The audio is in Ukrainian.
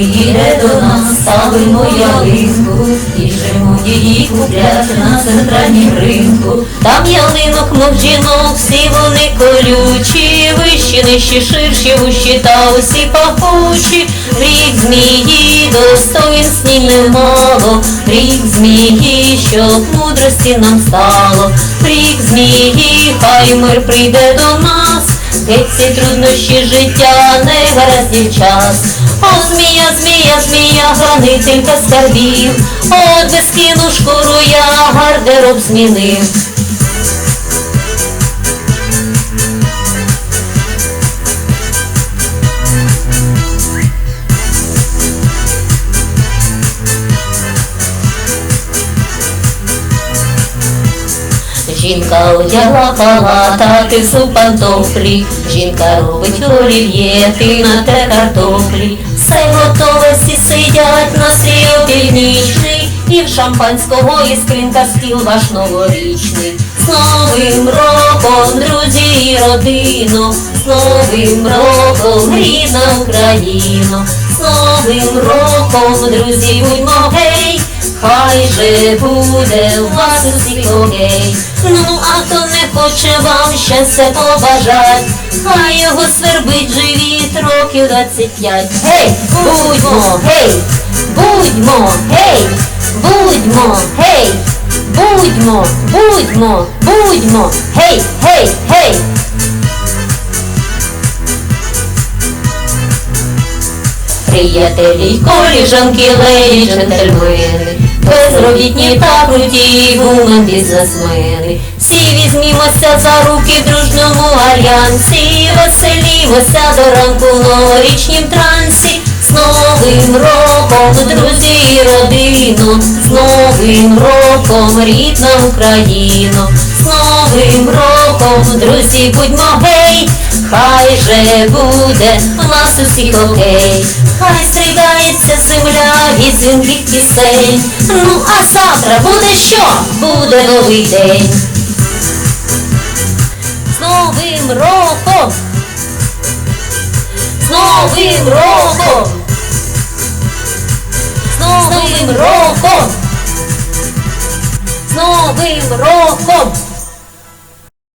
Їде до нас, ставимо ялинку, біжимо її купляти на центральній ринку. Там ялинок, мов жінок, всі вони колючі, вищі, нижчі, ширші, вущі та усі пахучі. Рік змії, достоїнств немало, рік змії, щоб мудрості нам стало. Рік змії, хай мир прийде до нас, геть ці труднощі життя не гараздів час. О, змія, змія, змія, хранителька скарбів, от без кіну шкуру я гардероб змінив. Жінка одягла палатати в пантофлі, жінка робить олів'єти на те картофлі. Все готове, всі сидять на стрій північний, і в шампанського іскринка стіл ваш новорічний. З Новим роком, друзі і родино, з Новим роком, рідна Україно, з Новим роком, друзі, будьмо гей, хай же буде у вас усіх окей. Ну, а хто не хоче вам щастя побажать, хай його свербить живіт років 25. Гей, будьмо, гей, будьмо, гей, будьмо, гей, будьмо, будьмо, будьмо, гей, гей, гей. Приятелі, коліжанки, леді, джентльмени, безробітні та круті гумен бізнесмени. Всі візьмімося за руки в дружньому альянсі, веселімося до ранку в новорічнім трансі. З Новим роком, друзі і родино, з Новим роком, рідна Україно, з Новим роком, друзі, будьмо гей, хай же буде у нас усіх окей, хай стригається земля від дзвінких пісень. Ну а завтра буде що? Буде новий день. З Новим роком! З Новим роком! З Новим роком! З Новим роком!